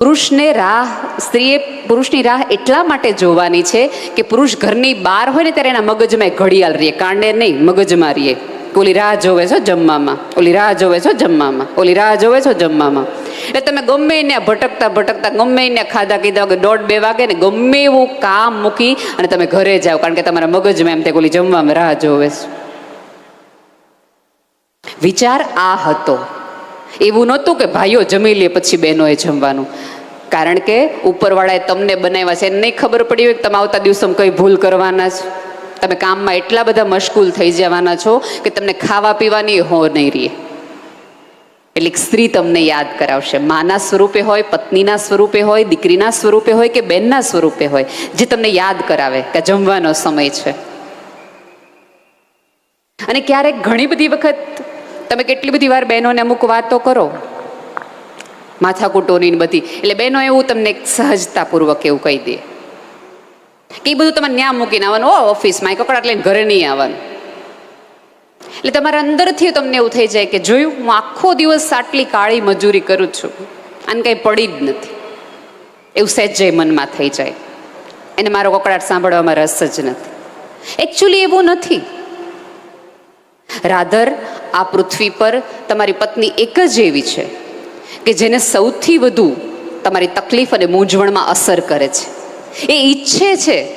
પુરુષને રાહ, સ્ત્રીએ પુરુષની રાહ એટલા માટે જોવાની છે કે પુરુષ ઘરની બહાર હોય ને ત્યારે એના મગજમાં ઘડિયાળ રહીએ. કાંડે નહીં, મગજમાં રહીએ. ઓલી રાહ જોવે છો જમવામાં. ઓલી રાહ જોવે છો જમવામાં. ઓલી રાહ જોવે છો જમવામાં. એટલે તમે ગમે એને ભટકતા ભટકતા, ગમે એને ખાધા કીધા કે દોઢ બે વાગે ને ગમે એવું કામ મૂકી અને તમે ઘરે જાઓ, કારણ કે તમારા મગજમાં એમ તે ઓલી જમવામાં રાહ જોવે છે. વિચાર આ હતો. એવું નહોતું કે ભાઈઓ જમી લે પછી બહેનોએ જમવાનું. કારણ કે ઉપરવાળાએ તમને બનાવ્યા છે, એને નહીં ખબર પડી હોય કે તમે આવતા દિવસોમાં કંઈ ભૂલ કરવાના છો. તમે કામમાં એટલા બધા મશગુલ થઈ જવાના છો કે તમને ખાવા પીવાની હો નહીં રહે. એટલે સ્ત્રી તમને યાદ કરાવશે. માના સ્વરૂપે હોય, પત્નીના સ્વરૂપે હોય, દીકરીના સ્વરૂપે હોય કે બેનના સ્વરૂપે હોય, જે તમને યાદ કરાવે કે જમવાનો સમય છે. અને ક્યારેક ઘણી બધી વખત તમે કેટલી બધી વાર બહેનોને અમુક વાતો કરો? માથાકૂટોની બધી. એટલે બહેનો એવું તમને સહજતાપૂર્વક એવું કહી દે. કે એ બધું તમારે ન્યા મૂકીને આવવાનું. ઓ, ઓફિસમાં એ કકડાટ લઈને ઘરે નહીં આવવાનું. એટલે તમારા અંદરથી તમને એવું થઈ જાય કે જોયું, હું આખો દિવસ આટલી કાળી મજૂરી કરું છું. આને કંઈ પડી જ નથી. એવું સહેજય મનમાં થઈ જાય. એને મારો કકડાટ સાંભળવામાં રસ જ નથી. એકચ્યુઅલી એવું નથી. રાધર, આ પૃથ્વી પર તમારી પત્ની એક જ એવી છે કે જેને સૌથી વધુ તમારી તકલીફ અને મૂંઝવણમાં અસર કરે છે. એ ઈચ્છે છે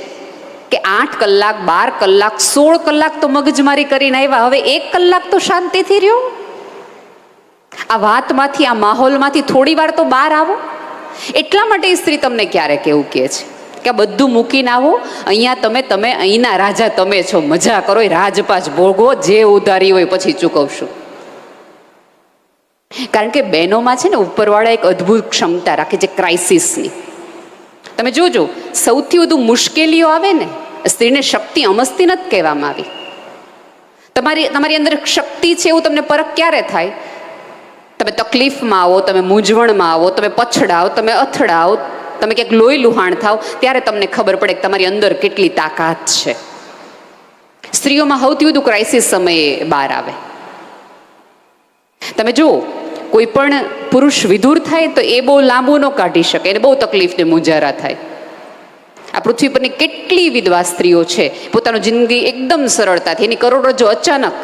કે આઠ કલાક, બાર કલાક, સોળ કલાક તો મગજમારી કરીને આવ્યા. હવે એક કલાક તો શાંતિથી રહ્યો. આ વાતમાંથી, આ માહોલમાંથી થોડી વાર તો બહાર આવો. એટલા માટે સ્ત્રી તમને ક્યારેક એવું કહે છે? કે બધું મૂકીને આવો. અહીંયા તમે તમે, અહીંના રાજા તમે છો. મજા કરો રાજપાજ ભોગવો, જે ઉધારી હોય પછી ચૂકવશું. કારણ કે બહેનોમાં છે ને ઉપરવાળા એક અદ્ભુત ક્ષમતા રાખે છે ક્રાઇસિસની. તમે જોજો, સૌથી વધુ મુશ્કેલીઓ આવે ને, સ્ત્રીને શક્તિ અમસ્તી નથી કહેવામાં આવી. તમારી તમારી અંદર શક્તિ છે એવું તમને પરખ ક્યારે થાય? તમે તકલીફમાં આવો, તમે મૂંઝવણમાં આવો, તમે પછડાવો, તમે અથડાવ તમે ક્યાંક લોહી લુહાણ થાવ, ત્યારે તમને ખબર પડે કે તમારી અંદર કેટલી તાકાત છે. સ્ત્રીઓમાં સૌથી વધુ ક્રાઇસિસ સમયે બહાર આવે. તમે જુઓ, કોઈ પણ પુરુષ વિધુર થાય તો એ બહુ લાંબુ ન કાઢી શકે, એને બહુ તકલીફ ને મુંજારા થાય. આ પૃથ્વી પરની કેટલી વિધવા સ્ત્રીઓ છે, પોતાનું જિંદગી એકદમ સરળતાથી, એની કરોડરજ્જો અચાનક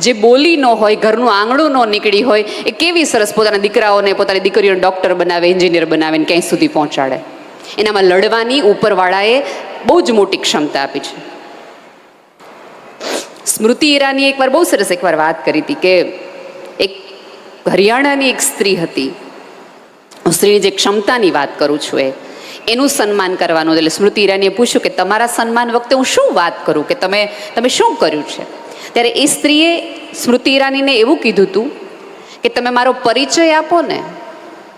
જે બોલી ન હોય, ઘરનું આંગણું ન નીકળી હોય, એ કેવી સરસ પોતાના દીકરાઓને, પોતાની દીકરીઓને ડૉક્ટર બનાવે એન્જિનિયર બનાવે ક્યાંય સુધી પહોંચાડે. એનામાં લડવાની ઉપરવાળાએ બહુ જ મોટી ક્ષમતા આપી છે. સ્મૃતિ ઈરાની એકવાર બહુ સરસ એકવાર વાત કરી હતી કે એક હરિયાણાની એક સ્ત્રી હતી. સ્ત્રીની જે ક્ષમતાની વાત કરું છું એ, એનું સન્માન કરવાનું એટલે સ્મૃતિ ઈરાનીએ પૂછ્યું કે તમારા સન્માન વખતે હું શું વાત કરું? કે તમે તમે શું કર્યું છે? ત્યારે એ સ્ત્રીએ સ્મૃતિ ઈરાનીને એવું કીધું હતું કે તમે મારો પરિચય આપો ને,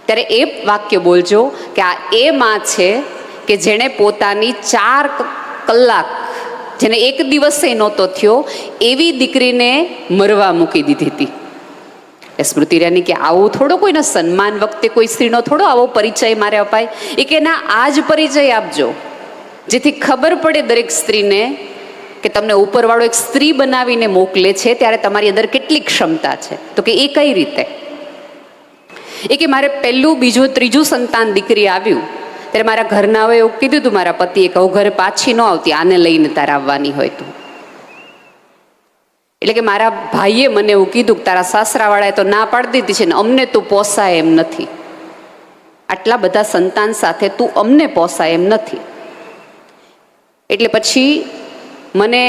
ત્યારે એ વાક્ય બોલજો કે આ એ માં છે કે જેણે પોતાની ચાર કલાક, જેને એક દિવસે નહોતો થયો, એવી દીકરીને મરવા મૂકી દીધી હતી. એ સ્મૃતિ ઈરાની કે આવું થોડો કોઈનો સન્માન વખતે કોઈ સ્ત્રીનો થોડો આવો પરિચય મારે અપાય. એ કે ના આ જ પરિચય આપજો. જેથી ખબર પડે દરેક સ્ત્રીને કે તમને ઉપરવાળો એક સ્ત્રી બનાવીને મોકલે છે, ત્યારે તમારી અંદર કેટલી ક્ષમતા છે. તો કે એ કઈ રીતે? એ કે મારે પહેલું, બીજું, ત્રીજું સંતાન દીકરી આવ્યું, ત્યારે મારા ઘરનાઓએ એવું કીધું હતું મારા પતિએ કહું ઘરે પાછી ન આવતી, આને લઈને તારે આવવાની હોય તું. એટલે કે મારા ભાઈએ મને એવું કીધું કે તારા સાસરાવાળાએ તો ના પાડી દીધી છે ને અમને તું પોસાય એમ નથી. આટલા બધા સંતાન સાથે તું અમને પોસાય એમ નથી. એટલે પછી મને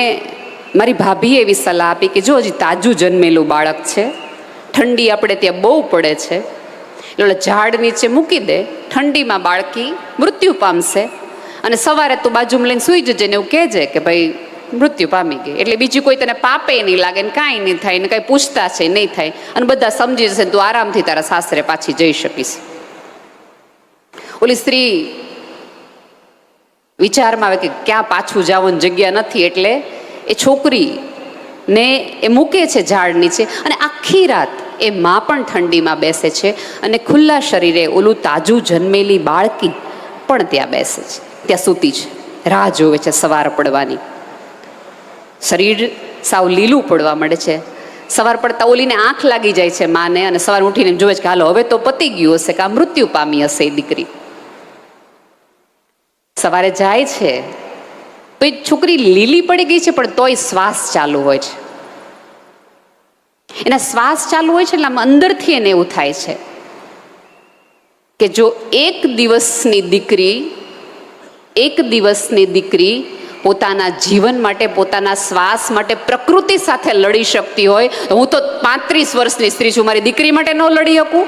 મારી ભાભીએ એવી સલાહ આપી કે જો હજી તાજું જન્મેલું બાળક છે, ઠંડી આપણે ત્યાં બહુ પડે છે, એટલે ઝાડ નીચે મૂકી દે, ઠંડીમાં બાળકી મૃત્યુ પામશે અને સવારે તું બાજુમાં લઈને સૂઈ જજે ને એવું કહેજે કે ભાઈ મૃત્યુ પામી ગઈ. એટલે બીજું કોઈ તને પાપે નહીં લાગે ને કાંઈ નહીં થાય ને કાંઈ પૂછતા છે નહીં થાય અને બધા સમજી જશે તું આરામથી તારા સાસરે પાછી જઈ શકીશ. ઓલી સ્ત્રી વિચારમાં આવે કે ક્યાં પાછું જવાની જગ્યા નથી એટલે એ છોકરી ને એ મૂકે છે ઝાડ નીચે અને આખી રાત એ મા પણ ઠંડીમાં બેસે છે અને ખુલ્લા શરીરે ઓલું તાજું જન્મેલી બાળકી પણ ત્યાં બેસે છે. ત્યાં સૂતી છે. રાહ જોવે છે સવાર પડવાની. શરીર સાવ લીલું પડવા મળે છે. સવાર પડતા ઓલીને આંખ લાગી જાય છે માને અને સવાર ઉઠીને જોવે છે કે હાલો, હવે તો પતી ગયું હશે કે આ મૃત્યુ પામી હશે એ દીકરી. સવારે જાય છે, તો એ છોકરી લીલી પડી ગઈ છે, પણ તોય શ્વાસ ચાલુ હોય છે. એના શ્વાસ ચાલુ હોય છે, એટલે આમ અંદરથી એને એવું થાય છે કે જો એક દિવસની દીકરી, એક દિવસની દીકરી પોતાના જીવન માટે, પોતાના શ્વાસ માટે, પ્રકૃતિ સાથે લડી શકતી હોય, હું તો પાંત્રીસ વર્ષની સ્ત્રી છું, મારી દીકરી માટે ન લડી શકું.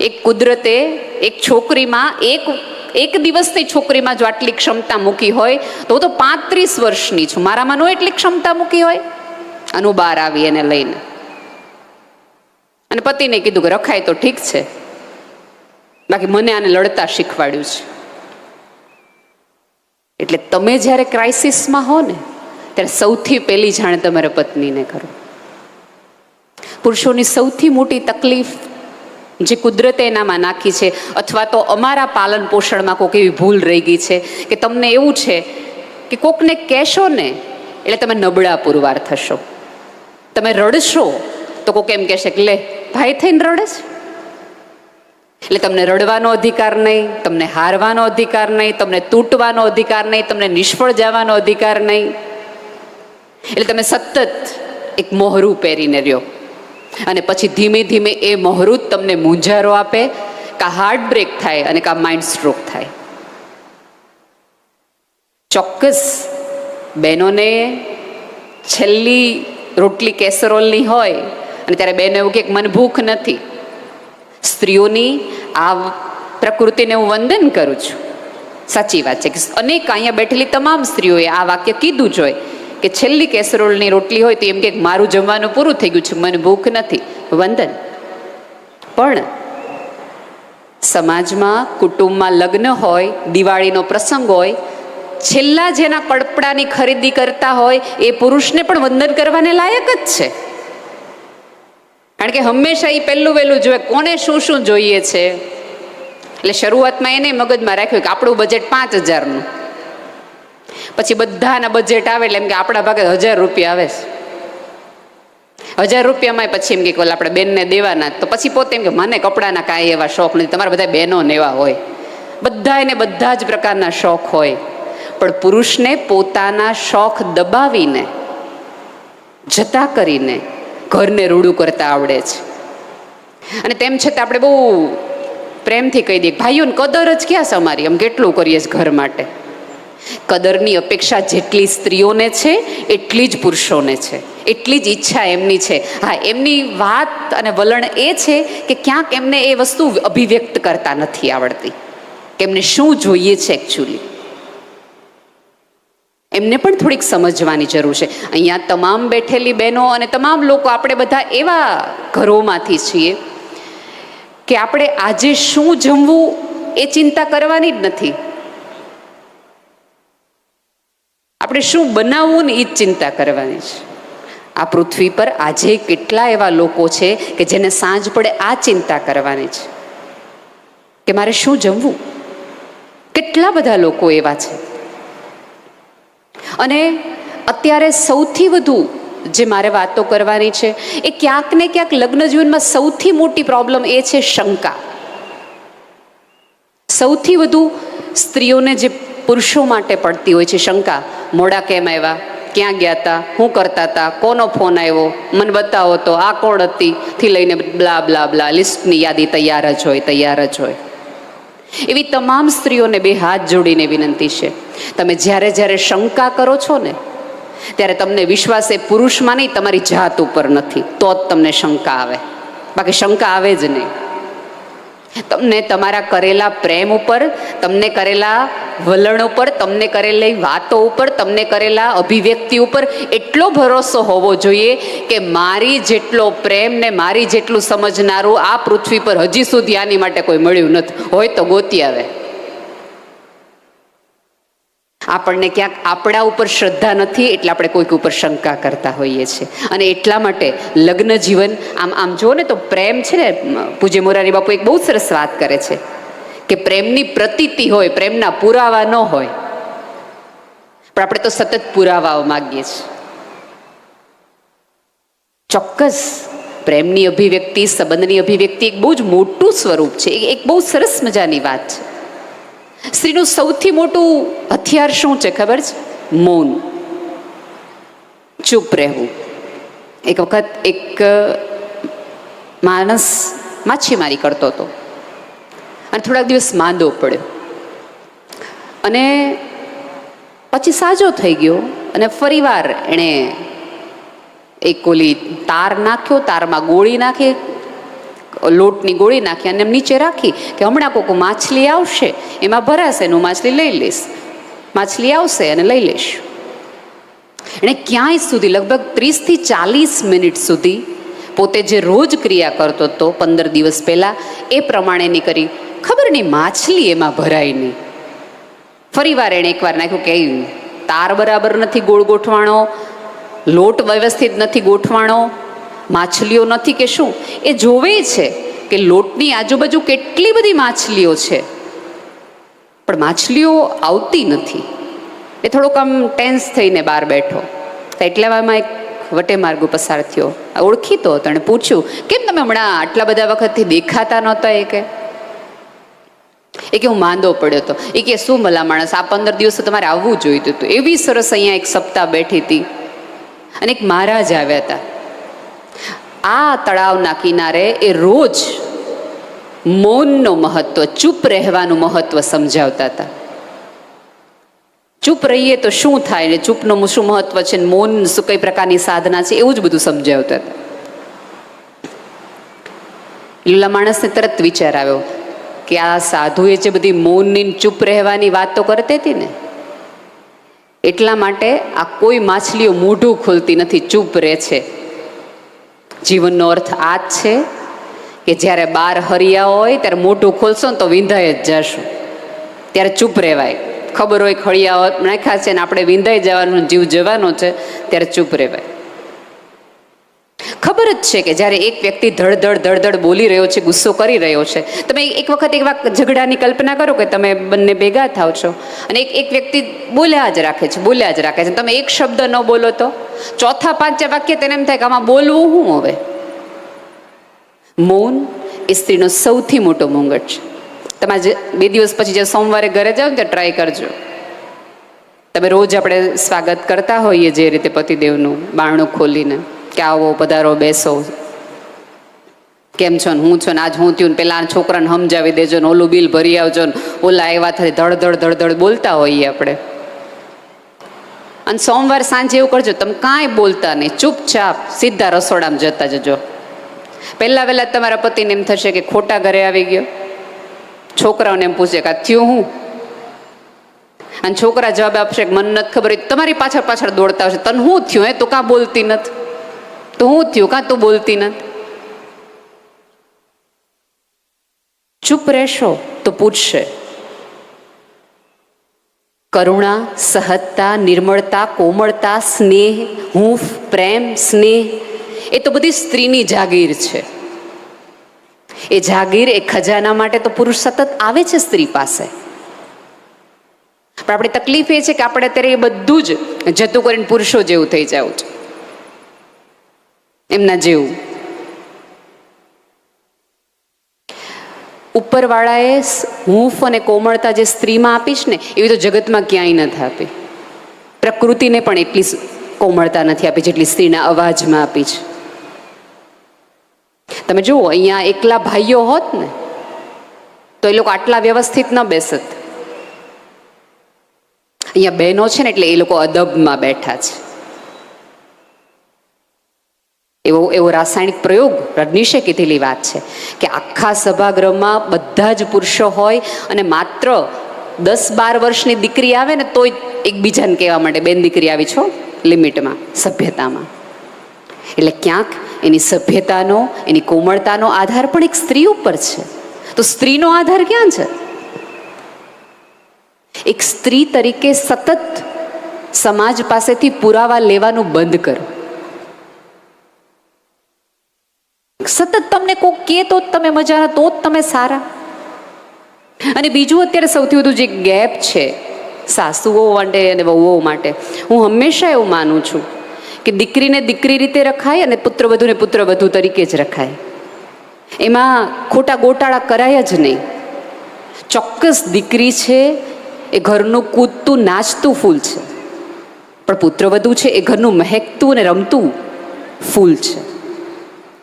એક કુદરતે એક છોકરીમાં એક એક દિવસની છોકરીમાં જો આટલી ક્ષમતા મૂકી હોય, તો હું તો પાંત્રીસ વર્ષની છું. મારામાં નો એટલી ક્ષમતા મૂકી હોય? અનુ બહાર આવી એને લઈને. અને પતિને કીધું કે રખાય તો ઠીક છે. બાકી મને આને લડતા શીખવાડ્યું છે. એટલે તમે જ્યારે ક્રાઇસિસમાં હો ને, ત્યારે સૌથી પહેલી જાણ તમારા પત્નીને કરો. પુરુષોની સૌથી મોટી તકલીફ જે કુદરતે એનામાં નાખી છે, અથવા તો અમારા પાલન પોષણમાં કોઈક એવી ભૂલ રહી ગઈ છે, કે તમને એવું છે કે કોકને કહેશો ને, એટલે તમે નબળા પુરવાર થશો. તમે રડશો, તો કોક એમ કહેશે કે લે, ભાઈ થઈને રડે છે. એટલે તમને રડવાનો અધિકાર નહીં, તમને હારવાનો અધિકાર નહીં, તમને તૂટવાનો અધિકાર નહીં, તમને નિષ્ફળ જવાનો અધિકાર નહીં. એટલે તમે સતત એક મોહરું પહેરીને રહ્યો. અને પછી ધીમે ધીમે એ મોહરું તમને મૂંઝારો આપે, કા હાર્ટ બ્રેક થાય અને કા માઇન્ડ સ્ટ્રોક થાય. ચોક્કસ બહેનોને છેલ્લી રોટલી કેસરોલની હોય, અને ત્યારે બહેનો એવું કે મને ભૂખ નથી. સ્ત્રીઓની આ પ્રકૃતિને હું વંદન કરું છું. સાચી વાત છે કે અનેક અહીંયા બેઠેલી તમામ સ્ત્રીઓએ આ વાક્ય કીધું જોઈએ કે છેલ્લી કેસરોલની રોટલી હોય તો એમ કે મારું જમવાનું પૂરું થઈ ગયું છે, મને ભૂખ નથી. વંદન. પણ સમાજમાં, કુટુંબમાં લગ્ન હોય, દિવાળીનો પ્રસંગ હોય, છેલ્લા જેના કડપડાની ખરીદી કરતા હોય, એ પુરુષને પણ વંદન કરવાને લાયક જ છે. કારણ કે હંમેશા એ પહેલું વહેલું જોઈએ કોને શું શું જોઈએ છે? એટલે શરૂઆતમાં એને મગજમાં રાખ્યું કે આપણું બજેટ પાંચ હજારનું. પછી બધાના બજેટ આવે એટલે એમ કે આપણા ભાગે હજાર રૂપિયા આવે. છે હજાર રૂપિયામાં પછી એમ કે ઓલા આપણે બેનને દેવાના. તો પછી પોતે એમ કે મને કપડાના કાંઈ એવા શોખ નથી. તમારા બધા બહેનો એવા હોય. બધા એને બધા જ પ્રકારના શોખ હોય. પણ પુરુષને પોતાના શોખ દબાવીને, જતા કરીને ઘરને રૂડું કરતા આવડે છે. અને તેમ છતાં આપણે બહુ પ્રેમથી કહી દઈએ ભાઈઓને કદર જ ક્યાં છે અમારી? આમ કેટલું કરીએ છીએ ઘર માટે? કદરની અપેક્ષા જેટલી સ્ત્રીઓને છે, એટલી જ પુરુષોને છે. એટલી જ ઈચ્છા એમની છે. હા, એમની વાત અને વલણ એ છે કે ક્યાંક એમને એ વસ્તુ અભિવ્યક્ત કરતા નથી આવડતી. કે એમને શું જોઈએ છે એકચ્યુઅલી એમને પણ થોડીક સમજવાની જરૂર છે. અહીંયા તમામ બેઠેલી બહેનો અને તમામ લોકો, આપણે બધા એવા ઘરોમાંથી છીએ કે આપણે આજે શું જમવું એ ચિંતા કરવાની જ નથી. આપણે શું બનાવવું ને એ જ ચિંતા કરવાની છે. આ પૃથ્વી પર આજે કેટલા એવા લોકો છે કે જેને સાંજ પડે આ ચિંતા કરવાની છે. કે મારે શું જમવું? કેટલા બધા લોકો એવા છે. અને અત્યારે સૌથી વધુ જે મારે વાતો કરવાની છે, એ ક્યાંક ને ક્યાંક લગ્ન જીવનમાં સૌથી મોટી પ્રોબ્લેમ એ છે શંકા. સૌથી વધુ સ્ત્રીઓને જે પુરુષો માટે પડતી હોય છે શંકા. મોડા કેમ આવ્યા? ક્યાં ગયા હતા શું કરતા હતા કોનો ફોન આવ્યો? મને બતાવો તો, આ કોણ હતી? થી લઈને બ્લા બ્લા બ્લા, લિસ્ટની યાદી તૈયાર જ હોય, તૈયાર જ હોય. એવી તમામ સ્ત્રીઓને બે હાથ જોડીને વિનંતી છે. તમે જ્યારે જ્યારે શંકા કરો છો ને, ત્યારે તમને વિશ્વાસ એ પુરુષમાં નહીં, તમારી જાત ઉપર નથી. તો જ તમને શંકા આવે. બાકી શંકા આવે જ નહીં. તમને તમારા કરેલા પ્રેમ ઉપર, તમને કરેલા વલણ ઉપર, તમને કરેલી વાતો ઉપર, તમને કરેલા અભિવ્યક્તિ ઉપર એટલો ભરોસો હોવો જોઈએ કે મારી જેટલો પ્રેમ ને મારી જેટલું સમજનારું આ પૃથ્વી પર હજી સુધી આની માટે કોઈ મળ્યું નથી. હોય તો ગોતી આવે. આપણને ક્યાંક આપણા ઉપર શ્રદ્ધા નથી એટલે આપણે કોઈક ઉપર શંકા કરતા હોઈએ છીએ. અને એટલા માટે લગ્ન જીવન, આમ આમ જુઓ ને તો પ્રેમ છે ને, પૂજ્ય મોરારી બાપુ એક બહુ સરસ વાત કરે છે કે પ્રેમની પ્રતીતિ હોય, પ્રેમના પુરાવા ન હોય. પણ આપણે તો સતત પુરાવાઓ માગીએ છીએ. ચોક્કસ પ્રેમની અભિવ્યક્તિ, સંબંધની અભિવ્યક્તિ એક બહુ જ મોટું સ્વરૂપ છે. એક બહુ સરસ મજાની વાત છે. સ્ત્રીનું સૌથી મોટું હથિયાર શું છે ખબર છે? મૌન. ચૂપ રહેવું. એક વખત એક માણસ માછીમારી કરતો હતો. અને થોડાક દિવસ માંદો પડ્યો. અને પછી સાજો થઈ ગયો અને ફરીવાર એણે એક ઓલી તાર નાખ્યો, તારમાં ગોળી નાખી લોટની ગોળી નાખી અને એમ નીચે રાખી કે હમણાં કોક માછલી આવશે, એમાં ભરાશે ને હું માછલી લઈ લઈશ. માછલી આવશે અને લઈ લઈશ. એણે ક્યાંય સુધી, લગભગ ત્રીસથી ચાલીસ મિનિટ સુધી પોતે જે રોજ ક્રિયા કરતો હતો પંદર દિવસ પહેલાં, એ પ્રમાણેની કરી ખબર નહીં માછલી એમાં ભરાય નહીં. ફરી વાર એણે એકવાર નાખ્યું કે તાર બરાબર નથી ગોળ ગોઠવાણો, લોટ વ્યવસ્થિત નથી ગોઠવાણો માછલીઓ નથી કે શું? એ જોવે છે કે લોટની આજુબાજુ કેટલી બધી માછલીઓ છે. પણ માછલીઓ આવતી નથી. એ થોડોક આમ ટેન્સ થઈને બહાર બેઠો. તો એટલામાં એક વટે માર્ગો પસાર થયો. આ ઓળખીતો હતો અને પૂછ્યું, કેમ તમે હમણાં આટલા બધા વખતથી દેખાતા નહોતા એ કે? એ કે, હું માંદો પડ્યો હતો. એ કે, શું ભલા માણસ, આ પંદર દિવસે તમારે આવવું જોઈતું હતું. એવી સરસ અહીંયા એક સપ્તાહ બેઠી હતી. અને એક મહારાજ આવ્યા હતા. આ તળાવના કિનારે એ રોજ મૌનનું મહત્વ, ચૂપ રહેવાનું મહત્વ સમજાવતા હતા. ચૂપ રહીએ તો શું થાય ને ચૂપનું શું મહત્વ છે ને મૌન શું કઈ પ્રકારની સાધના છે એવું જ બધું સમજાવતા હતા. લીલા માણસને તરત વિચાર આવ્યો કે આ સાધુએ જે બધી મૌનની ચૂપ રહેવાની વાત તો કરતી હતી ને, એટલા માટે આ કોઈ માછલીઓ મોઢું ખોલતી નથી, ચૂપ રહે છે. જીવનનો અર્થ આ જ છે કે જ્યારે બાર હરિયા હોય, ત્યારે મોઢું ખોલશો ને તો વિંધાઈ જ જશું. ત્યારે ચૂપ રહેવાય. ખબર હોય ખળિયા નાખ્યા છે ને આપણે વિંધાઈ જવાનું, જીવ જવાનો છે, ત્યારે ચૂપ રહેવાય. ખબર જ છે કે જ્યારે એક વ્યક્તિ ધડધડ ધડધડ બોલી રહ્યો છે, ગુસ્સો કરી રહ્યો છે, તમે એક વખત એવા ઝઘડાની કલ્પના કરો કે તમે બંને ભેગા થાવ છો અને એક એક વ્યક્તિ બોલ્યા જ રાખે છે, બોલ્યા જ રાખે છે. તમે એક શબ્દ ન બોલો તો? ચોથા પાંચા વાક્ય તેને એમ થાય કે આમાં બોલવું શું હવે? મૌન એ સ્ત્રીનો સૌથી મોટો મુંગટ છે. તમારે જે બે દિવસ પછી જે સોમવારે ઘરે જાઓ ને ટ્રાય કરજો. તમે રોજ આપણે સ્વાગત કરતા હોઈએ જે રીતે પતિદેવનું બારણું ખોલીને કે આવો, પધારો, બેસો. કેમ છો ને? હું છો ને? આજ હું થયું ને? પેલા છોકરાને સમજાવી દેજો ને? ઓલું બિલ ભરી આવજો ને? ઓલા એવા થાય, ધડધડ ધડધડ બોલતા હોઈએ આપણે. અને સોમવાર સાંજે એવું કરજો, તમે કાંઈ બોલતા નહીં, ચૂપચાપ સીધા રસોડામાં જતા જજો. પહેલાં વહેલા તમારા પતિને એમ થશે કે ખોટા ઘરે આવી ગયો. છોકરાઓને એમ પૂછે કે આ થયું હું? અને છોકરા જવાબ આપશે કે મને નથી ખબર તમારી પાછળ પાછળ દોડતા હશે તને શું થયું, હે? તો કાં બોલતી નથી? તો હું થયું, કાં તું બોલતી નથી? ચૂપ રહેશો તો પૂછશે. કરુણા, સહજતા, નિર્મળતા, કોમળતા, સ્નેહ, હૂંફ, પ્રેમ, સ્નેહ, એ તો બધી સ્ત્રીની જાગીર છે. એ જાગીર એ ખજાના માટે તો પુરુષ સતત આવે છે સ્ત્રી પાસે. પણ આપણી તકલીફ એ છે કે આપણે અત્યારે એ બધું જ જતું કરીને પુરુષો જેવું થઈ જવું છે. એમના જેવું. ઉપરવાળાએ હૂંફ અને કોમળતા જે સ્ત્રીમાં આપીશ ને, એવી તો જગતમાં ક્યાંય નથી આપી પ્રકૃતિને પણ એટલી કોમળતા નથી આપી જેટલી સ્ત્રીના અવાજમાં આપી છે. તમે જુઓ, અહીંયા એકલા ભાઈઓ હોત ને, તો એ લોકો આટલા વ્યવસ્થિત ન બેસત. અહીંયા બહેનો છે ને, એટલે એ લોકો અદબમાં બેઠા છે. એવો એવો રાસાયણિક પ્રયોગ રજનીશે કીધેલી વાત છે કે આખા સભાગૃહમાં બધા જ પુરુષો હોય અને માત્ર દસ બાર વર્ષની દીકરી આવે ને તોય એકબીજાને કહેવા માટે બેન દીકરી આવી છો લિમિટમાં, સભ્યતામાં. એટલે ક્યાંક એની સભ્યતાનો, એની કોમળતાનો આધાર પણ એક સ્ત્રી ઉપર છે. તો સ્ત્રીનો આધાર ક્યાં છે? એક સ્ત્રી તરીકે સતત સમાજ પાસેથી પુરાવા લેવાનું બંધ કરો. સતત તમને કોક કહે તો જ તમે મજાના, તો જ તમે સારા. અને બીજું અત્યારે સૌથી વધુ જે ગેપ છે સાસુઓ માટે અને વહુઓ માટે, હું હંમેશા એવું માનું છું કે દીકરીને દીકરી રીતે રખાય અને પુત્રવધુને પુત્રવધુ તરીકે જ રખાય. એમાં ખોટા ગોટાળા કરાય જ નહીં. ચોક્કસ દીકરી છે, એ ઘરનું કૂદતું, નાચતું ફૂલ છે. પણ પુત્રવધુ છે, એ ઘરનું મહેકતું અને રમતું ફૂલ છે.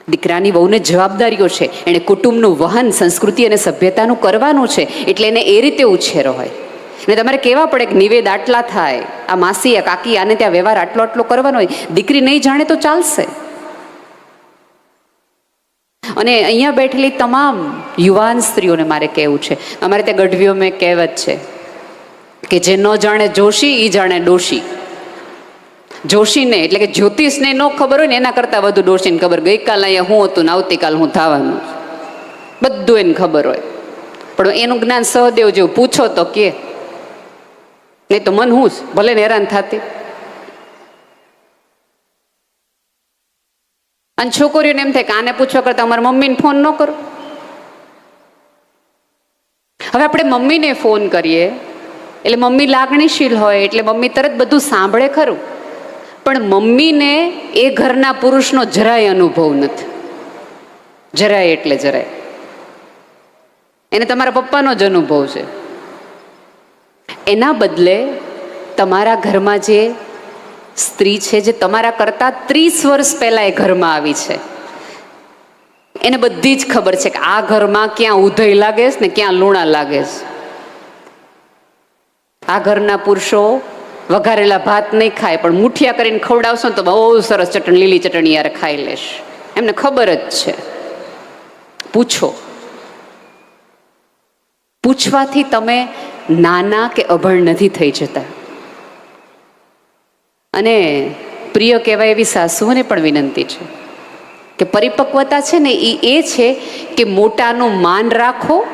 દીકરાની વહુને જવાબદારીઓ છે. એણે કુટુંબનું વહન, સંસ્કૃતિ અને સભ્યતાનું કરવાનું છે એટલે એને એ રીતે ઉછેરો હોય. ને તમારે કહેવા પડે કે નિવેદ આટલા થાય, આ માસી, આ કાકી આને ત્યાં વ્યવહાર આટલો આટલો કરવાનો હોય, દીકરી નહીં જાણે તો ચાલશે. અને અહીંયા બેઠેલી તમામ યુવાન સ્ત્રીઓને મારે કહેવું છે. અમારે ત્યાં ગઢવીઓ મેં કહેવત છે કે જે ન જાણે જોશી એ જાણે ડોશી. જોશીને એટલે કે જ્યોતિષને ન ખબર હોય ને એના કરતાં વધુ ડોશીને ખબર. ગઈકાલ અહીંયા હું હતું ને આવતીકાલ હું થવાનું. બધું એને ખબર હોય. પણ એનું જ્ઞાન સહદેવ જેવું પૂછો તો કે નહીં તો મન હું જ, ભલે ને હેરાન થતી. અને છોકરીઓને એમ થાય કે આને પૂછવા કરતાં અમારા મમ્મીને ફોન ન કરો. હવે આપણે મમ્મીને ફોન કરીએ. એટલે મમ્મી લાગણીશીલ હોય એટલે મમ્મી તરત બધું સાંભળે ખરું. પણ મમ્મીને એ ઘરના પુરુષનો જરાય અનુભવ નથી. જરાય એટલે જરાય. એને તમારા પપ્પાનો જ અનુભવ છે. એના બદલે તમારા ઘરમાં જે સ્ત્રી છે, જે તમારા કરતાં ત્રીસ વર્ષ પહેલાં એ ઘરમાં આવી છે, એને બધી જ ખબર છે કે આ ઘરમાં ક્યાં ઉધઈ લાગે છે ને ક્યાં લૂણા લાગે છે. આ ઘરના પુરુષો વઘારેલા ભાત નહીં ખાય, પણ મુઠિયા કરીને ખવડાવશો તો બહુ સરસ ચટણી, લીલી ચટણી યાર ખાઈ લેશ. એમને ખબર જ છે. પૂછો. પૂછવાથી તમે નાના કે અભણ નથી થઈ જતા. અને પ્રિય કહેવાય એવી સાસુઓને પણ વિનંતી છે કે પરિપક્વતા છે ને એ એ છે કે મોટાનું માન રાખો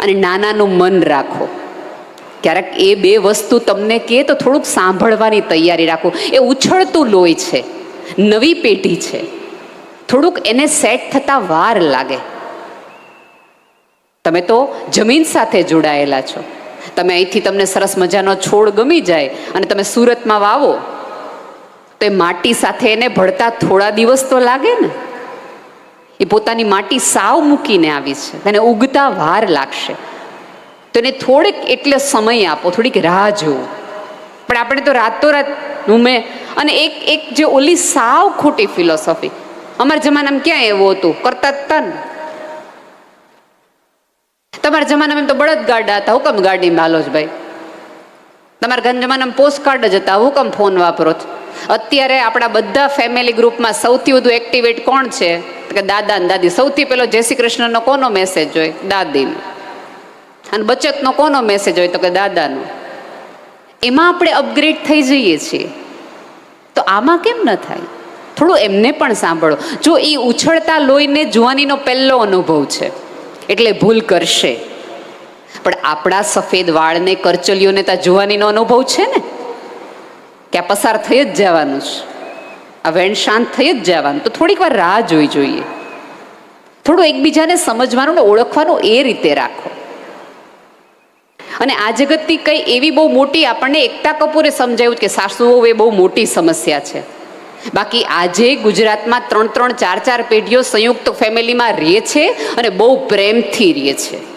અને નાનાનું મન રાખો. ક્યારેક એ બે વસ્તુ તમને કહે તો થોડુંક સાંભળવાની તૈયારી રાખો. એ ઉછળતું લોહી છે, નવી પેઢી છે. થોડુંક એને સેટ થતાં વાર લાગે. તમે તો જમીન સાથે જોડાયેલા છો. તમે અહીંથી તમને સરસ મજાનો છોડ ગમી જાય અને તમે સુરતમાં વાવો, તો એ માટી સાથે એને ભળતા થોડા દિવસ તો લાગે ને. એ પોતાની માટી સાવ મૂકીને આવી છે તેને ઉગતા વાર લાગશે. તો એને થોડીક એટલે સમય આપો, થોડીક રાહ જુઓ. પણ આપણે તો રાતોરાત મેં અને એક એક જે ઓલી સાવ ખોટી ફિલોસોફી અમારા જમાનામાં ક્યાં એવું હતું? કરતા તન તમારા જમાનામાં તો બળદ ગાડા હતા. હુકમ ગાડી હાલો જ ભાઈ. તમારા ઘર જમાનામાં પોસ્ટ કાર્ડ જ હતા. હુકમ ફોન વાપરો છો. અત્યારે આપણા બધા ફેમિલી ગ્રુપમાં સૌથી વધુ એક્ટિવેટ કોણ છે? કે દાદા ને દાદી. સૌથી પહેલો જય શ્રી કૃષ્ણનો કોનો મેસેજ હોય? દાદીનો. અને બચતનો કોનો મેસેજ હોય તો કે દાદાનો? એમાં આપણે અપગ્રેડ થઈ જઈએ છીએ. તો આમાં કેમ ન થાય? થોડું એમને પણ સાંભળો. જો એ ઉછળતા લોહીને જુવાનીનો પહેલો અનુભવ છે, એટલે ભૂલ કરશે. પણ આપણા સફેદ વાળને, કરચલીઓને ત્યાં જુવાનીનો અનુભવ છે ને? કે આ પસાર થઈ જ જવાનું છે. આ વેણ શાંત થઈ જ જવાનું. તો થોડીક વાર રાહ જોઈ જોઈએ. થોડું એકબીજાને સમજવાનું ને ઓળખવાનું એ રીતે રાખો. અને આ જગતની કંઈ એવી બહુ મોટી આપણને એકતા કપૂરે સમજાયું કે સાસુઓ, એ બહુ મોટી સમસ્યા છે. બાકી આજે ગુજરાતમાં ત્રણ ત્રણ ચાર ચાર પેઢીઓ સંયુક્ત ફેમિલીમાં રહે છે અને બહુ પ્રેમથી રહે છે.